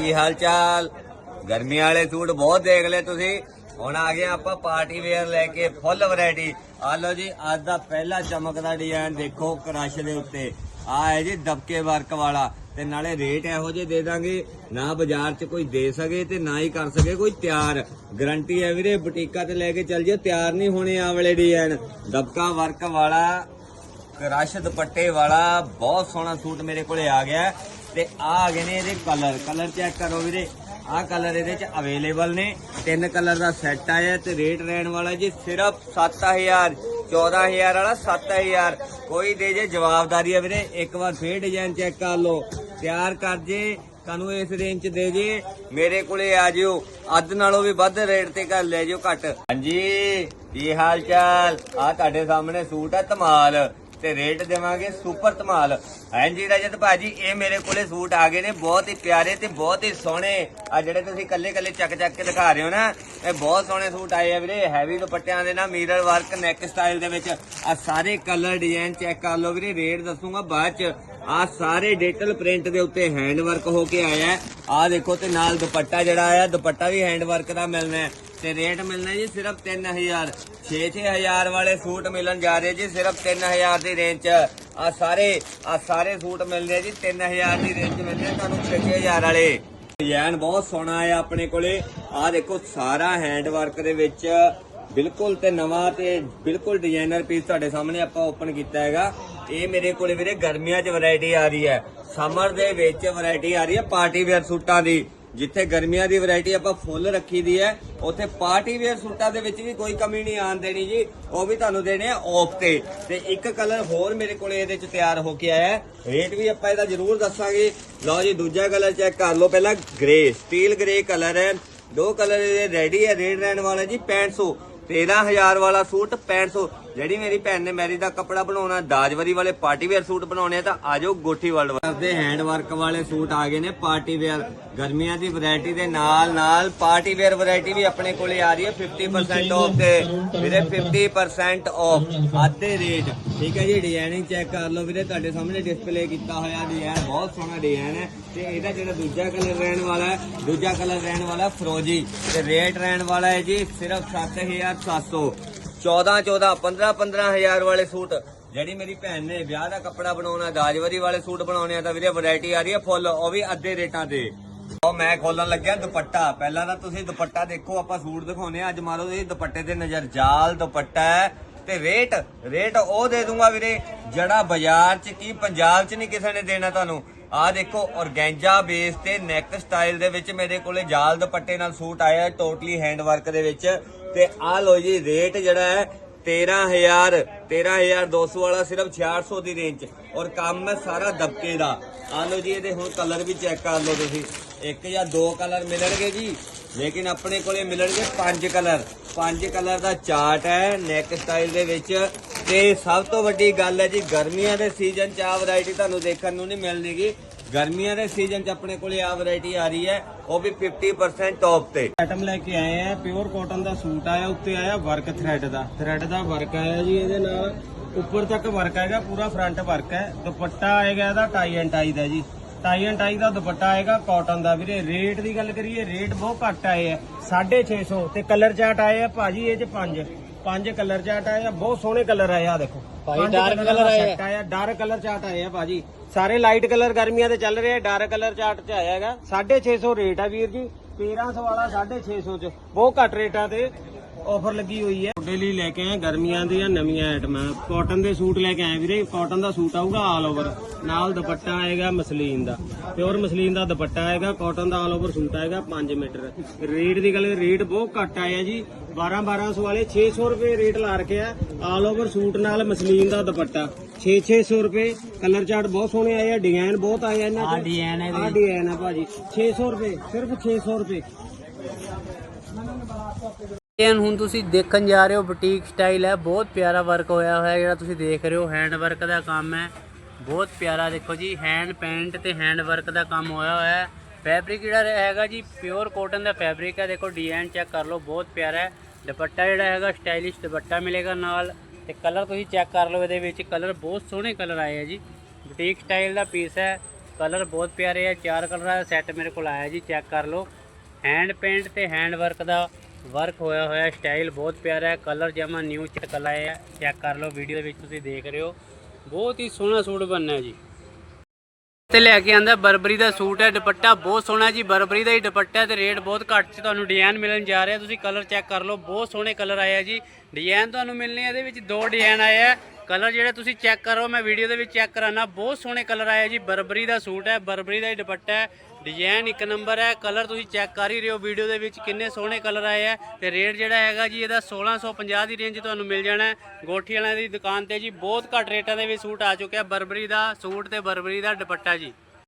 ਕੀ ਹਾਲ ਚਾਲ ਗਰਮੀ ਵਾਲੇ ਸੂਟ ਬਹੁਤ ਦੇਖ ਲਏ ਤੁਸੀਂ। ਹੁਣ ਆ ਗਏ ਆਪਾਂ ਪਾਰਟੀ ਵੇਅਰ ਲੈ ਕੇ ਫੁੱਲ ਵੈਰਾਈਟੀ। ਆ ਲਓ ਜੀ, ਅੱਜ ਦਾ ਪਹਿਲਾ ਚਮਕਦਾ ਡਿਜ਼ਾਈਨ ਦੇਖੋ ਕ੍ਰਸ਼ ਦੇ ਉੱਤੇ। ਆ ਹੈ ਜੀ ਦਬਕੇ ਵਰਕ ਵਾਲਾ। ਤੇ ਨਾਲੇ ਰੇਟ ਇਹੋ ਜਿਹੇ ਦੇ ਦਾਂਗੇ। ਨਾ ਬਾਜ਼ਾਰ 'ਚ ਕੋਈ ਦੇ ਸਕੇ ਤੇ ਨਾ ਹੀ ਕਰ ਸਕੇ ਕੋਈ ਤਿਆਰ। ਗਰੰਟੀ ਹੈ ਵੀਰੇ, ਬੁਟੀਕਾਂ ਤੇ ਲੈ ਕੇ ਚੱਲ ਜਿਓ, ਤਿਆਰ ਨਹੀਂ ਹੋਣੇ ਆ ਵਾਲੇ ਡਿਜ਼ਾਈਨ ਦਬਕਾ ਵਰਕ ਵਾਲਾ ਰਸ਼ ਦੁਪੱਟੇ ਵਾਲਾ, ਬਹੁਤ ਸੋਹਣਾ ਸੂਟ ਮੇਰੇ ਕੋਲੇ ਆ ਗਿਆ। ਤੇ ਆ ਆ ਗਏ ਨੇ ਇਹਦੇ ਕਲਰ ਕਲਰ ਚੈੱਕ ਕਰੋ ਵੀਰੇ। ਆਹ ਕਲਰ ਇਹਦੇ ਚ ਅਵੇਲੇਬਲ ਨੇ। ਤਿੰਨ ਕਲਰ ਦਾ ਸੈੱਟ ਆਇਆ ਤੇ ਰੇਟ ਰਹਿਣ ਵਾਲਾ ਜੀ ਸਿਰਫ 7000 14000 ਵਾਲਾ 7000 ਕੋਈ ਦੇ ਜੇ ਜਵਾਬਦਾਰੀ ਹੈ ਵੀਰੇ। ਇੱਕ ਵਾਰ ਫੇਰ ਡਿਜ਼ਾਈਨ ਚੈੱਕ ਕਰ ਲਓ। ਤਿਆਰ ਕਰ ਜੇ ਤੁਹਾਨੂੰ ਇਸ ਰੇਂਜ ਚ ਦੇ ਜੇ। ਮੇਰੇ ਕੋਲੇ ਆ ਜਿਓ। ਅੱਧ ਨਾਲੋਂ ਵੀ ਵੱਧ ਰੇਟ ਤੇ ਕਰ ਲੈ ਜਿਓ ਘੱਟ। ਹਾਂਜੀ, ਕੀ ਹਾਲ ਚਾਲ? ਆ ਤੁਹਾਡੇ ਸਾਹਮਣੇ ਸੂਟ ਆ ਧਮਾਲ। ਤੇ ਰੇਟ ਦੇਵਾਂਗੇ ਸੁਪਰ ਧਮਾਲ। ਹਾਂਜੀ ਰਜਤ ਭਾਜੀ, ਇਹ ਮੇਰੇ ਕੋਲੇ ਸੂਟ ਆ ਗਏ ਨੇ, ਬਹੁਤ ਹੀ ਪਿਆਰੇ ਤੇ ਬਹੁਤ ਹੀ ਸੋਹਣੇ। ਆ ਜਿਹੜੇ ਤੁਸੀਂ ਕੱਲੇ ਕੱਲੇ ਚੱਕ ਚੱਕ ਕੇ ਦਿਖਾ ਰਹੇ ਹੋ ਨਾ, ਇਹ ਬਹੁਤ ਸੋਹਣੇ ਸੂਟ ਆਏ ਆ ਵੀਰੇ ਹੈਵੀ ਦੁਪੱਟਿਆਂ ਦੇ ਨਾਲ ਮਿਰਰ ਵਰਕ ਨੈਕ ਸਟਾਈਲ ਦੇ ਵਿੱਚ। ਆ ਸਾਰੇ ਕਲਰ ਡਿਜ਼ਾਈਨ ਚੈੱਕ ਕਰ ਲਓ ਵੀਰੇ ਰੇਟ ਦੱਸੂਗਾ ਬਾਅਦ ਚ। ਆ ਸਾਰੇ ਡਿਜੀਟਲ ਪ੍ਰਿੰਟ ਦੇ ਉੱਤੇ ਹੈਂਡ ਵਰਕ ਹੋ ਕੇ ਆਇਆ। ਆ ਦੇਖੋ ਤੇ ਨਾਲ ਦੁਪੱਟਾ ਜਿਹੜਾ ਆਇਆ, ਦੁਪੱਟਾ ਵੀ ਹੈਂਡ ਵਰਕ ਦਾ ਮਿਲਣਾ ਤੇ ਰੇਟ ਮਿਲਣਾ ਜੀ ਸਿਰਫ 3000 6-6000 ਵਾਲੇ ਸੂਟ ਮਿਲਣ ਜਾ ਰਹੇ ਜੀ, ਸਿਰਫ 3000 ਦੀ ਰੇਂਜ ਆ ਸਾਰੇ ਆ ਸਾਰੇ ਸੂਟ ਮਿਲਨੇ ਜੀ 3000 ਦੀ ਰੇਂਜ ਚ ਤੁਹਾਨੂੰ 6000 ਵਾਲੇ। ਡਿਜ਼ਾਈਨ ਬਹੁਤ ਸੋਹਣਾ ਆਇਆ ਆਪਣੇ ਕੋਲੇ। ਆ ਦੇਖੋ ਸਾਰਾ ਹੈਂਡ ਵਰਕ ਦੇ ਵਿੱਚ। ਬਿਲਕੁਲ ਤੇ ਨਵਾਂ ਤੇ ਬਿਲਕੁਲ ਡਿਜ਼ਾਈਨਰ ਪੀਸ ਤੁਹਾਡੇ ਸਾਹਮਣੇ ਆਪਾਂ ਓਪਨ ਕੀਤਾ ਹੈਗਾ। ਇਹ ਮੇਰੇ ਕੋਲੇ ਵੀਰੇ ਗਰਮੀਆਂ 'ਚ ਵੈਰਾਈਟੀ ਆ ਰਹੀ ਹੈ। ਸਮਰ ਦੇ ਵਿੱਚ ਵੈਰਾਈਟੀ ਆ ਰਹੀ ਹੈ ਪਾਰਟੀ ਵੇਅਰ ਸੂਟਾਂ ਦੀ। ਜਿੱਥੇ ਗਰਮੀਆਂ ਦੀ ਵੈਰਾਈਟੀ ਆਪਾਂ ਫੁੱਲ ਰੱਖੀ ਦੀ ਹੈ, ਉੱਥੇ ਪਾਰਟੀ ਵੇਅਰ ਸੂਟਾਂ ਦੇ ਵਿੱਚ ਵੀ ਕੋਈ ਕਮੀ ਨਹੀਂ ਆਣ ਦੇਣੀ ਜੀ, ਉਹ ਵੀ ਤੁਹਾਨੂੰ ਦੇਣੇ ਆ ਆਫ ਤੇ। ਤੇ ਇੱਕ ਕਲਰ ਹੋਰ ਮੇਰੇ ਕੋਲੇ ਇਹਦੇ ਚ ਤਿਆਰ ਹੋ ਕੇ ਆਇਆ ਰੇਟ ਵੀ ਆਪਾਂ ਇਹਦਾ ਜ਼ਰੂਰ ਦੱਸਾਂਗੇ। ਲਓ ਜੀ, ਦੂਜਾ ਕਲਰ ਚੈੱਕ ਕਰ ਲਓ ਪਹਿਲਾਂ ਗ੍ਰੇ ਸਟੀਲ ਗ੍ਰੇ ਕਲਰ ਹੈ। ਦੋ ਕਲਰ ਇਹਦੇ ਰੈਡੀ ਹੈ ਰੇਟ ਰਹਿਣ ਵਾਲਾ ਜੀ 6500 13000 ਵਾਲਾ ਸੂਟ 6500 ਜਿਹੜੀ ਮੇਰੀ ਭੈਣ ਨੇ ਮੈਰੀ ਦਾ ਕੱਪੜਾ ਬਣਾਉਣਾ, ਦਾਜਵਰੀ ਵਾਲੇ ਪਾਰਟੀ ਵੇਅਰ ਸੂਟ ਬਣਾਉਣੇ ਤਾਂ ਆਜੋ ਗੋਠੀ ਵਰਲਡ ਦੇ ਹੈਂਡ ਵਰਕ ਵਾਲੇ ਸੂਟ ਆ ਗਏ ਨੇ ਪਾਰਟੀ ਵੇਅਰ। ਗਰਮੀਆਂ ਦੀ ਵੈਰਾਈਟੀ ਦੇ ਨਾਲ ਨਾਲ ਪਾਰਟੀ ਵੇਅਰ ਵੈਰਾਈਟੀ ਵੀ ਆਪਣੇ ਕੋਲੇ ਆ ਰਹੀ ਹੈ 50% ਆਫ ਤੇ। ਵੀਰੇ 50% ਆਫ ਆਧੇ ਰੇਟ ਠੀਕ ਹੈ ਜੀ ਡਿਜ਼ਾਈਨਿੰਗ ਚੈੱਕ ਕਰ ਲਓ ਵੀਰੇ, ਤੁਹਾਡੇ ਸਾਹਮਣੇ ਡਿਸਪਲੇ ਕੀਤਾ ਹੋਇਆ ਡਿਜ਼ਾਈਨ ਬਹੁਤ ਸੋਹਣਾ ਡਿਜ਼ਾਈਨ ਹੈ। ਤੇ ਇਹਦਾ ਜਿਹੜਾ ਦੂਜਾ ਕਲਰ ਰਹਿਣ ਵਾਲਾ ਹੈ, ਦੂਜਾ ਕਲਰ ਰਹਿਣ ਵਾਲਾ ਫਰੋਜੀ। ਤੇ ਰੇਟ ਰਹਿਣ ਵਾਲਾ ਹੈ ਜੀ ਸਿਰਫ 7700 14 14 15 15000 ਵਾਲੇ ਸੂਟ। ਜਿਹੜੀ ਮੇਰੀ ਭੈਣ ਨੇ ਵਿਆਹ ਦਾ ਕੱਪੜਾ ਬਣਾਉਣਾ ਦਾਜਵਰੀ ਵਾਲੇ ਸੂਟ ਬਣਾਉਣੇ ਆ, ਤਾਂ ਵੀਰੇ ਵੈਰਾਈਟੀ ਆ ਰਹੀ ਹੈ ਫੁੱਲ, ਉਹ ਵੀ ਅੱਧੇ ਰੇਟਾਂ ਤੇ। ਉਹ ਮੈਂ ਖੋਲਣ ਲੱਗਿਆ ਦੁਪੱਟਾ। ਪਹਿਲਾਂ ਤਾਂ ਤੁਸੀਂ ਦੁਪੱਟਾ ਦੇਖੋ, ਆਪਾਂ ਸੂਟ ਦਿਖਾਉਨੇ ਆ। ਅੱਜ ਮਾਰੋ ਇਹ ਦੁਪੱਟੇ ਤੇ ਨਜ਼ਰ, ਜਾਲ ਦੁਪੱਟਾ ਤੇ ਰੇਟ ਰੇਟ ਉਹ ਦੇ ਦੂੰਗਾ ਵੀਰੇ, ਜਿਹੜਾ ਬਾਜ਼ਾਰ 'ਚ ਕੀ, ਪੰਜਾਬ 'ਚ ਨਹੀਂ ਕਿਸੇ ਨੇ ਦੇਣਾ ਤੁਹਾਨੂੰ। ਆਹ ਦੇਖੋ, ਔਰਗੈਂਜਾ ਬੇਸ ਤੇ ਨੈਕ ਸਟਾਈਲ ਦੇ ਵਿੱਚ ਮੇਰੇ ਕੋਲੇ ਜਾਲ ਦੁਪੱਟੇ ਨਾਲ ਸੂਟ ਆਇਆ ਟੋਟਲੀ ਹੈਂਡ ਵਰਕ ਦੇ ਵਿੱਚ। ਤੇ ਆ ਲੋ ਜੀ ਰੇਟ ਜਿਹੜਾ ਹੈ 13000 13200 ਵਾਲਾ ਸਿਰਫ 6600 ਦੀ ਰੇਂਜ 'ਚ ਔਰ ਕੰਮ ਹੈ ਸਾਰਾ ਦਬਕੇ ਦਾ। ਆ ਲੋ ਜੀ, ਇਹਦੇ ਹੁਣ ਕਲਰ ਵੀ ਚੈੱਕ ਕਰ ਲਓ ਤੁਸੀਂ। ਇੱਕ ਜਾਂ ਦੋ ਕਲਰ ਮਿਲਣਗੇ ਜੀ। ਲੇਕਿਨ ਆਪਣੇ ਕੋਲੇ ਮਿਲਣਗੇ ਪੰਜ ਕਲਰ ਪੰਜ ਕਲਰ ਦਾ ਚਾਰਟ ਹੈ ਨੈਕ ਸਟਾਈਲ ਦੇ ਵਿੱਚ ਤੇ ਸਭ ਤੋਂ ਵੱਡੀ ਗੱਲ ਹੈ ਜੀ, ਗਰਮੀਆਂ ਦੇ ਸੀਜ਼ਨ 'ਚ ਆ ਵੈਰਾਈਟੀ ਤੁਹਾਨੂੰ ਦੇਖਣ ਨੂੰ ਨਹੀਂ ਮਿਲਣੀਗੀ। ਗਰਮੀਆਂ ਦੇ ਸੀਜ਼ਨ 'ਚ ਆਪਣੇ ਕੋਲੇ ਆ ਵੈਰਾਈਟੀ ਆ ਰਹੀ ਹੈ, ਉਹ ਵੀ 50% ਆਫ ਤੇ। ਆਈਟਮ ਲੈ ਕੇ ਆਏ ਆ ਪਿਓਰ ਕਾਟਨ ਦਾ ਸੂਟ ਆਇਆ, ਉੱਤੇ ਆਇਆ ਵਰਕ ਥ੍ਰੈਡ ਦਾ। ਥ੍ਰੈਡ ਦਾ ਵਰਕ ਆਇਆ ਜੀ, ਇਹਦੇ ਨਾਲ ਉੱਪਰ ਤੱਕ ਵਰਕ ਆਏਗਾ ਪੂਰਾ ਫਰੰਟ ਵਰਕ ਹੈ, ਦੁਪੱਟਾ ਆਏਗਾ ਇਹਦਾ ਟਾਈ ਐਂਡ ਟਾਈ ਦਾ ਜੀ। ਟਾਈ ਐਂਡ ਟਾਈ ਦਾ ਦੁਪੱਟਾ ਆਏਗਾ ਕਾਟਨ ਦਾ। ਵੀਰੇ ਰੇਟ ਦੀ ਗੱਲ ਕਰੀਏ ਰੇਟ ਬਹੁਤ ਘੱਟ ਆਏ ਆ। 650 ਤੇ ਕਲਰ ਚਾਰਟ ਆਏ ਆ ਭਾਜੀ ਇਹ ਚ ਪੰਜ। ਪੰਜ ਕਲਰ ਚਾਰਟ ਆਏ ਆ ਬਹੁਤ ਸੋਹਣੇ ਕਲਰ ਆਏ ਆ ਦੇਖੋ। ਭਾਈ ਡਾਰਕ ਕਲਰ ਆਇਆ ਡਾਰਕ ਕਲਰ ਚਾਰਟ ਆਏ ਆ ਭਾਜੀ। ਸਾਰੇ ਲਾਈਟ ਕਲਰ ਗਰਮੀਆਂ ਦੇ ਚੱਲ ਰਹੇ ਆ ਡਾਰਕ ਕਲਰ ਚਾਰਟ ਚ ਆਇਆ ਹੈਗਾ। 650 ਰੇਟ ਆ ਵੀਰ ਜੀ 1300 ਵਾਲਾ 650 ਚ। ਬਹੁਤ ਘੱਟ ਰੇਟਾਂ ਤੇ। ਆਫਰ ਲੱਗੀ ਹੋਈ ਹੈ। ਤੁਹਾਡੇ ਲਈ ਲੈ ਕੇ ਆਏ ਗਰਮੀਆਂ ਦੀਆਂ ਨਵੀਆਂ ਆਈਟਮਾਂ। ਕਾਟਨ ਦੇ ਸੂਟ ਲੈ ਕੇ ਆਏ ਵੀਰੇ। ਕਾਟਨ ਦਾ ਸੂਟ ਆਊਗਾ ਆਲ ਓਵਰ ਨਾਲ ਦੁਪੱਟਾ ਆਏਗਾ ਮਸਲੀਨ ਦਾ। ਪਿਓਰ ਮਸਲੀਨ ਦਾ ਦੁਪੱਟਾ ਆਏਗਾ ਕਾਟਨ ਦਾ ਆਲ ਓਵਰ ਸੂਟ ਆਏਗਾ 5 ਮੀਟਰ। ਰੇਟ ਦੀ ਗੱਲ ਰੇਟ ਬਹੁਤ ਘੱਟ ਆਇਆ ਜੀ। 12 1200 ਵਾਲੇ 600 ਰੁਪਏ ਰੇਟ ਲਾ ਰੱਖਿਆ। ਆਲ ਓਵਰ ਸੂਟ ਨਾਲ ਮਸਲੀਨ ਦਾ ਦੁਪੱਟਾ। 6 600 ਰੁਪਏ। ਕਲਰ ਚਾਰਟ ਬਹੁਤ ਸੋਹਣੇ ਆਏ ਆ ਡਿਜ਼ਾਈਨ ਬਹੁਤ ਆਏ ਆ ਇਹਨਾਂ ਚ। ਆ ਡਿਜ਼ਾਈਨ ਹੈ ਆ ਡਿਜ਼ਾਈਨ ਹੈ ਭਾਜੀ 600 ਰੁਪਏ ਸਿਰਫ 600 ਰੁਪਏ। ਇਹ ਹੁਣ ਤੁਸੀਂ ਦੇਖਣ ਜਾ ਰਹੇ ਹੋ ਬੁਟੀਕ ਸਟਾਈਲ ਹੈ, ਬਹੁਤ ਪਿਆਰਾ ਵਰਕ ਹੋਇਆ ਹੋਇਆ ਜਿਹੜਾ ਤੁਸੀਂ ਦੇਖ ਰਹੇ ਹੋ ਹੈਂਡ ਵਰਕ ਦਾ ਕੰਮ ਹੈ, ਬਹੁਤ ਪਿਆਰਾ ਦੇਖੋ ਜੀ ਹੈਂਡ ਪੈਂਟ ਤੇ ਹੈਂਡ ਵਰਕ ਦਾ ਕੰਮ ਹੋਇਆ ਹੋਇਆ ਹੈ। ਫੈਬਰਿਕ ਜਿਹੜਾ ਹੈਗਾ ਜੀ ਪਿਓਰ ਕਾਟਨ ਦਾ ਫੈਬਰਿਕ ਹੈ, ਦੇਖੋ ਡਿਜ਼ਾਈਨ ਚੈੱਕ ਕਰ ਲਓ, ਬਹੁਤ ਪਿਆਰਾ ਹੈ। ਦੁਪੱਟਾ ਜਿਹੜਾ ਹੈਗਾ ਸਟਾਈਲਿਸ਼ ਦੁਪੱਟਾ ਮਿਲੇਗਾ ਨਾਲ, ਤੇ ਕਲਰ ਤੁਸੀਂ ਚੈੱਕ ਕਰ ਲਓ ਇਹਦੇ ਵਿੱਚ ਕਲਰ ਬਹੁਤ ਸੋਹਣੇ ਕਲਰ ਆਏ ਆ ਜੀ। ਬੁਟੀਕ ਸਟਾਈਲ ਦਾ ਪੀਸ ਹੈ ਕਲਰ ਬਹੁਤ ਪਿਆਰੇ ਆ, ਚਾਰ ਕਲਰਾਂ ਦਾ ਸੈੱਟ ਮੇਰੇ ਕੋਲ ਆਇਆ ਜੀ ਚੈੱਕ ਕਰ ਲਓ। ਹੈਂਡ ਪੇਂਟ ਤੇ ਹੈਂਡ ਵਰਕ ਦਾ ਵਰਕ ਹੋਇਆ ਹੋਇਆ ਸਟਾਈਲ ਬਹੁਤ ਪਿਆਰਾ ਹੈ ਕਲਰ ਜਮਾ ਨਿਊ ਚਟਕਲ ਆਇਆ ਚੈੱਕ ਕਰ ਲਓ ਵੀਡੀਓ ਦੇ ਵਿੱਚ ਤੁਸੀਂ ਦੇਖ ਰਹੇ ਹੋ। ਬਹੁਤ ਹੀ ਸੋਹਣਾ ਸੂਟ ਬਣਨਾ ਜੀ। ਤੇ ਲੈ ਕੇ ਆਂਦਾ ਬਰਬਰੀ ਦਾ ਸੂਟ ਹੈ, ਦੁਪੱਟਾ ਬਹੁਤ ਸੋਹਣਾ ਜੀ, ਬਰਬਰੀ ਦਾ ਹੀ ਦੁਪੱਟਾ ਹੈ ਤੇ ਰੇਟ ਬਹੁਤ ਘੱਟ 'ਚ ਤੁਹਾਨੂੰ ਡਿਜ਼ਾਈਨ ਮਿਲਣ ਜਾ ਰਿਹਾ। ਤੁਸੀਂ ਕਲਰ ਚੈੱਕ ਕਰ ਲਓ, ਬਹੁਤ ਸੋਹਣੇ ਕਲਰ ਆਏ ਆ ਜੀ। ਡਿਜ਼ਾਈਨ ਤੁਹਾਨੂੰ ਮਿਲਨੇ ਇਹਦੇ ਵਿੱਚ ਦੋ ਡਿਜ਼ਾਈਨ ਆਏ ਆ। ਕਲਰ ਜਿਹੜੇ ਤੁਸੀਂ ਚੈੱਕ ਕਰੋ, ਮੈਂ ਵੀਡੀਓ ਦੇ ਵਿੱਚ ਚੈੱਕ ਕਰਾਣਾ ਬਹੁਤ ਸੋਹਣੇ ਕਲਰ ਆਏ ਆ ਜੀ। ਬਰਬਰੀ ਦਾ ਸੂਟ ਹੈ, ਬਰਬਰੀ ਦਾ ਹੀ ਦੁਪੱਟਾ ਹੈ। ਡਿਜ਼ਾਈਨ ਇੱਕ ਨੰਬਰ ਹੈ ਕਲਰ ਤੁਸੀਂ ਚੈੱਕ ਕਰ ਹੀ ਰਹੇ ਹੋ ਵੀਡੀਓ ਦੇ ਵਿੱਚ ਕਿੰਨੇ ਸੋਹਣੇ ਕਲਰ ਆਏ ਆ ਤੇ ਰੇਟ ਜਿਹੜਾ ਹੈਗਾ ਜੀ ਇਹਦਾ 1650 ਦੀ ਰੇਂਜ ਤੁਹਾਨੂੰ ਮਿਲ ਜਾਣਾ ਗੋਠੀ ਵਾਲਿਆਂ ਦੀ ਦੁਕਾਨ ਤੇ ਜੀ ਬਹੁਤ ਘੱਟ ਰੇਟਾਂ ਦੇ ਵਿੱਚ ਸੂਟ ਆ ਚੁੱਕਿਆ, ਬਰਬਰੀ ਦਾ ਸੂਟ ਤੇ ਬਰਬਰੀ ਦਾ ਦੁਪੱਟਾ ਜੀ।